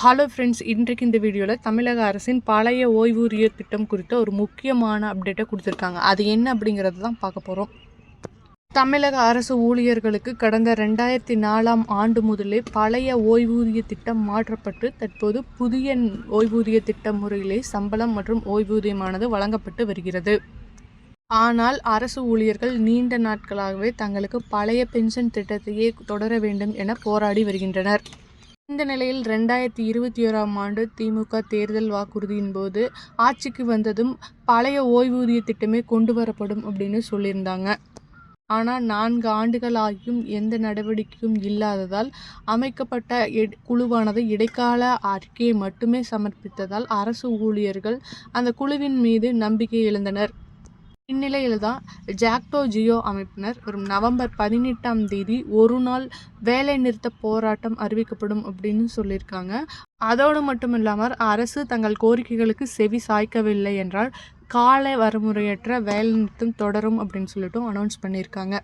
Hello friends இன்றைக்கு இந்த வீடியோவில் தமிழக அரசின் பழைய ஓய்வூதிய திட்டம் குறித்த ஒரு முக்கியமான அப்டேட்டை கொடுத்துருக்காங்க. அது என்ன அப்படிங்கிறது தான் பார்க்க போகிறோம் தமிழக அரசு ஊழியர்களுக்கு கடந்த ரெண்டாயிரத்தி நாலாம் ஆண்டு முதலே பழைய ஓய்வூதிய திட்டம் மாற்றப்பட்டு தற்போது புதிய ஓய்வூதிய திட்ட முறையிலே சம்பளம் மற்றும் ஓய்வூதியமானது வழங்கப்பட்டு வருகிறது. ஆனால் அரசு ஊழியர்கள் நீண்ட நாட்களாகவே தங்களுக்கு பழைய பென்ஷன் திட்டத்தையே தொடர வேண்டும் என போராடி வருகின்றனர். இந்த நிலையில் ரெண்டாயிரத்தி இருபத்தி ஓராம் ஆண்டு திமுக தேர்தல் வாக்குறுதியின் போது ஆட்சிக்கு வந்ததும் பழைய ஓய்வூதிய திட்டமே கொண்டு வரப்படும் அப்படின்னு சொல்லியிருந்தாங்க. ஆனால் நான்கு ஆண்டுகள் ஆகியும் எந்த நடவடிக்கையும் இல்லாததால் அமைக்கப்பட்ட எட்- குழுவானது இடைக்கால அறிக்கையை மட்டுமே சமர்ப்பித்ததால் அரசு ஊழியர்கள் அந்த குழுவின் மீது நம்பிக்கை இழந்தனர். இந்நிலையில் தான் ஜாக்டோ ஜியோ அமைப்பினர் வரும் நவம்பர் பதினெட்டாம் தேதி ஒரு நாள் வேலை நிறுத்த போராட்டம் அறிவிக்கப்படும் அப்படின்னு சொல்லியிருக்காங்க. அதோடு மட்டும் இல்லாமல் அரசு தங்கள் கோரிக்கைகளுக்கு செவி சாய்க்கவில்லை என்றால் கால வரமுறையற்ற வேலை நிறுத்தம் தொடரும் அப்படின்னு சொல்லிட்டும் அனௌன்ஸ் பண்ணியிருக்காங்க.